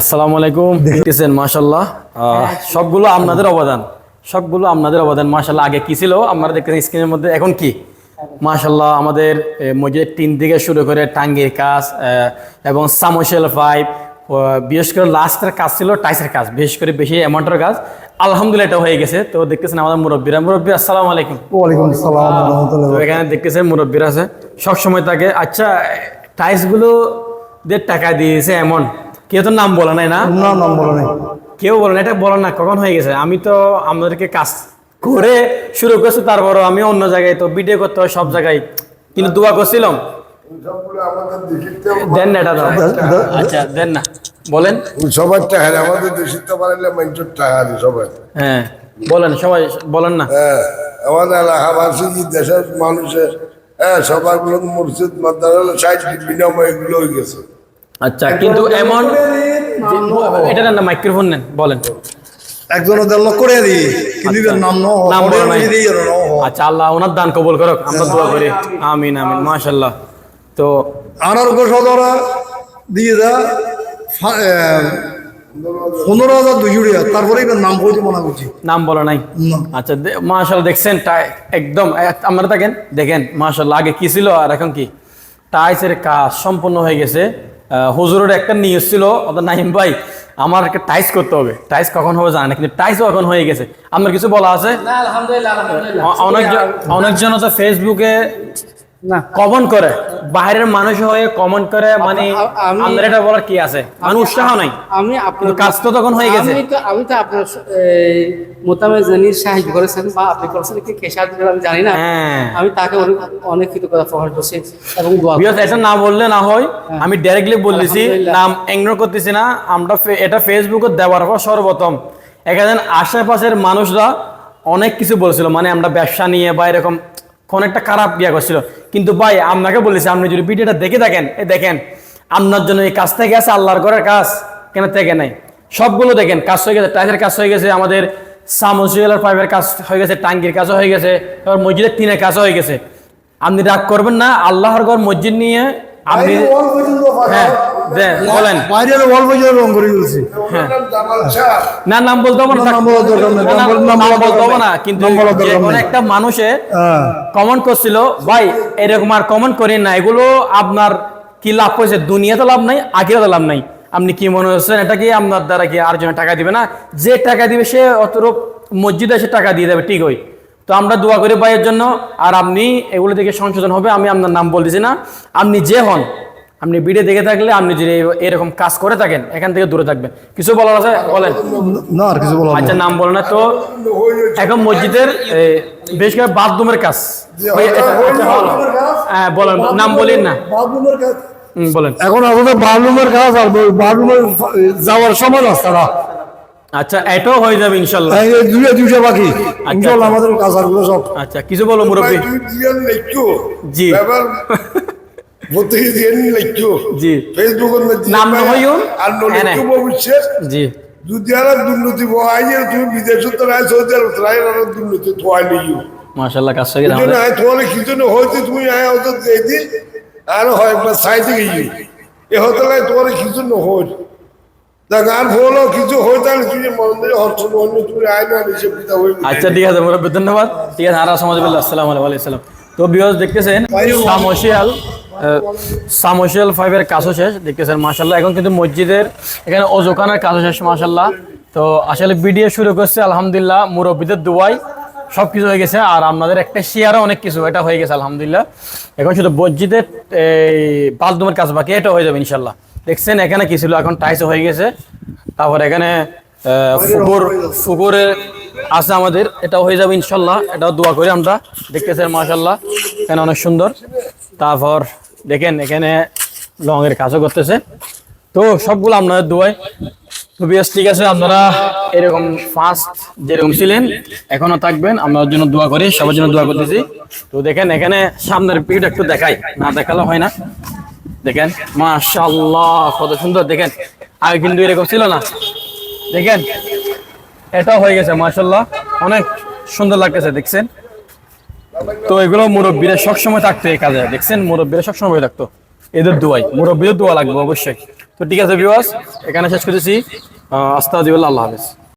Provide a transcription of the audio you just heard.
আসসালামু আলাইকুম। দেখতেছেন মাশাল্লাহ সবগুলো আপনাদের অবদান। সবগুলো আপনাদের অবদান মাশাল্লাহ আগে কি ছিল? আপনারা দেখতেছেন স্ক্রিনের মধ্যে। এখন কি? মাশাল্লাহ আমাদের মসজিদের টিন থেকে শুরু করে টাঙ্গির কাজ এবং সামোশেল পাইপ বিশেষ করে লাস্টের কাজ ছিল টাইসের কাজ বিশেষ করে বেশি অ্যামাউন্টের কাজ। আলহামদুলিল্লাহ এটা হয়ে গেছে। তো দেখতেছেন আমাদের মুরব্বীরা। মুরব্বী আসসালামু আলাইকুম। ওয়ালাইকুম আসসালাম তো এখানে দেখতেছে মুরব্বীর আছে। সবসময় তাকে আচ্ছা টাইলসগুলো যে টাকা দিয়েছে এমন। কেউ তো নাম বলে নাই না? না নাম বলা নেই। কেউ বলে না এটা বলেন না কখন হয়ে গেছে? আমি তো আমাদেরকে কাজ করে শুরু করছি তারপরও আমি অন্য জায়গায় তো ভিডিও করতে হয় সব জায়গায়। কিন্তু দোয়া করছিলাম। দেন না এটা আচ্ছা দেন না। বলেন। সবার টাহারে আমাদের দেশের তো পারলে মানুষের টাহারে সবাই। হ্যাঁ বলেন সবাই বলেন না। হ্যাঁ আমাদের এলাকাবাসী দেশের মানুষের হ্যাঁ সবারগুলো মসজিদ মাদ্রাসা সাইড বিনিময় এগুলো হয়ে গেছে। আচ্ছা কিন্তু এমন এটা না মাইক্রোফোন নেন বলেন। একজন দেড় লক্ষ করে দিই। কিন্তু নাম ন নাম আচ্ছা আল্লাহ ওনার দান কবুল করুক আমরা দোয়া করি। আমিন আমিন মাশাল্লাহ তো আনার সদরা দিয়ে দা পনেরো হাজার তারপরে এবার নাম মনে করছি। নাম বলা নাই? আচ্ছা দে- দেখছেন টাই- একদম এক- আমরা দেখেন দেখেন মাশাল্লাহ আগে কি ছিল আর এখন কি? টাইসের কাজ সম্পূর্ণ হয়ে গেছে। হুজুরের একটা নিউজ ছিল অর্থাৎ নাইম ভাই আমার একটা টাইস করতে হবে। টাইস কখন হবে জানে না কিন্তু টাইসও এখন হয়ে গেছে। আপনার কিছু বলা আছে? অনেক অনেকজন আছে ফেসবুকে না। কমেন্ট করে। বাইরের মানুষ হয়ে কমেন্ট করে মানে আমি- আমাদের এটা বলার কি আছে? মানে উৎসাহ নাই। আমি আপনার কাজ তো তখন হয়ে গেছে। আমি তো আমি তো আপনার মোতামে জানি সাহায্য করেছেন বা আপনি করেছেন কি কে সাহায্য আমি জানি না। হ্যাঁ। আমি তাকে অনেক অনেক কৃতজ্ঞতা প্রকাশ করছি এবং এটা না বললে না হয়। আমি ডাইরেক্টলি বলতেছি নাম করতেছি না। আমরা এটা ফেসবুকে দেওয়ার পর সর্বপ্রথম। এখানে আশেপাশের মানুষরা অনেক কিছু বলছিল। মানে আমরা ব্যবসা নিয়ে বা এরকম কোন একটা খারাপ ইয়ে করছিল। কিন্তু ভাই আপনাকে বলেছি আপনি যদি ভিডিওটা দেখে থাকেন এই দেখেন আপনার জন্য এই কাজ থেকে আছে আল্লাহর ঘরের কাজ কেন থেকে নাই? সবগুলো দেখেন কাজ হয়ে গেছে টাইসের কাজ হয়ে গেছে আমাদের সামসিয়ালার পাইপের কাজ হয়ে গেছে টাঙ্গির কাজও হয়ে গেছে এবার মসজিদের টিনের কাজও হয়ে গেছে। আপনি রাগ করবেন না আল্লাহর ঘর মসজিদ নিয়ে আপনি হ্যাঁ। বলেন। বাইরের ওয়াল পর্যন্ত রং করে দিয়েছি না নাম বলতে হবে না না, নাম বলার দরকার না, নাম বল- নাম নাম বলার বলতে হবে না কিন্তু নাম বলার যে দরকার কোনো নেই। একটা মানুষে হ্যাঁ। কমেন্ট করছিল ভাই এরকম আর কমেন্ট করেন না এগুলো আপনার কি লাভ হয়েছে? দুনিয়াতে লাভ নাই আখিরাতে লাভ নাই। আপনি কি মনে হচ্ছেন এটা কি আপনার দ্বারা কি আর জন্য টাকা দিবে না? যে টাকা দিবে সে অতরূপ মসজিদে এসে টাকা দিয়ে দেবে ঠিক ওই তো আমরা দোয়া করি ভাইয়ের জন্য আর আপনি এগুলো থেকে সংশোধন হবে আমি আপনার নাম বলতেছি না। আপনি যে হন আপনি ভিডিও দেখে থাকলে আপনি যদি এরকম কাজ করে থাকেন এখান থেকে দূরে থাকবেন। কিছু বলার আছে? বলেন। না আর কিছু বলা আচ্ছা নাম বলো না তো। এখন মসজিদের বেশ করে বাথরুমের কাজ। ওই এটা- আচ্ছা, হলো। হ্যাঁ বলেন। নাম বলেন না। বাথরুমের কাজ। বলেন। এখন আমাদের বাথরুমের কাজ আর বাথরুমের যাওয়ার সময় রাস্তাটা আচ্ছা এটাও হয়ে যাবে ইনশাল্লাহ। দুটো দুটো বাকি। ইনশাল্লাহ আমাদের কাজ সব আচ্ছা কিছু বলো মুরব্বী। জি। এবার লিখছো জি ফেসবুকের নাম না আর ভবিষ্যৎ জি যদি আর দুর্নীতি আইয়ে তুমি বিদেশে তো রায় সৌদি আরব রায় আর দুর্নীতি থোয়াই লইও মাশাল্লাহ কাজ গেছে কিন্তু আমাদের না তোমার কিছু না হয়তো তুমি আয় হয়তো দেখি আর হয় একবার সাইতে গিয়ে এ হতে লাগে তোমার কিছু না হয় দেখ আর কিছু হয় তাহলে তুমি মন্দিরে হচ্ছ অন্য তুমি আয় না নিচে পিতা হয়ে আচ্ছা ঠিক আছে ধন্যবাদ ঠিক আছে আর সমাজ আসসালামু আলাইকুম তো বিহজ দেখতেছেন সামসিয়াল সামসিয়াল ফাইভের কাজও শেষ, দেখতেছেন মাশাল্লাহ এখন কিন্তু মসজিদের এখানে অজোকানের কাজও শেষ মাশাল্লাহ তো আসলে ভিডিও শুরু করছে, আলহামদুলিল্লাহ, মুরব্বীদের দুয়াই সব কিছু হয়ে গেছে। আর আপনাদের একটা শেয়ারও অনেক কিছু, এটা হয়ে গেছে, আলহামদুলিল্লাহ। এখন শুধু মসজিদের, এই, বাথরুমের কাজ বাকি এটা হয়ে যাবে ইনশাল্লাহ দেখছেন, এখানে কি ছিল এখন টাইসও হয়ে গেছে। তারপর এখানে ফুকুর ফুকুরে আছে আমাদের এটা হয়ে যাবে ইনশাল্লাহ এটাও দোয়া করি আমরা। দেখতেছেন মাশাল্লাহ এখানে অনেক সুন্দর। তারপর দেখেন, এখানে লং এর কাজও করতেছে। তো সবগুলো আপনাদের দোয়ায়। তো বেশ ঠিক আছে, আপনারা এরকম ফার্স্ট যেরকম ছিলেন, এখনও থাকবেন আপনার জন্য দোয়া করি, সবার জন্য দোয়া করতেছি। তো দেখেন, এখানে সামনের পিঠ একটু দেখাই, না দেখালে হয় না। দেখেন মাশাল্লাহ কত সুন্দর, দেখেন। আগে কিন্তু এরকম ছিল না। দেখেন, এটাও হয়ে গেছে মাশাল্লাহ অনেক সুন্দর লাগতেছে, দেখছেন? তো এগুলো মুরব্বীরা সবসময় থাকতো এই কাজে, দেখছেন? মুরব্বীরা সবসময় থাকতো। এদের দোয়াই, মুরব্বীদের দোয়া লাগবে অবশ্যই। তো ঠিক আছে বিওয়াস এখানে শেষ করেছি আস্তা দিবল আল্লাহ হাফেজ।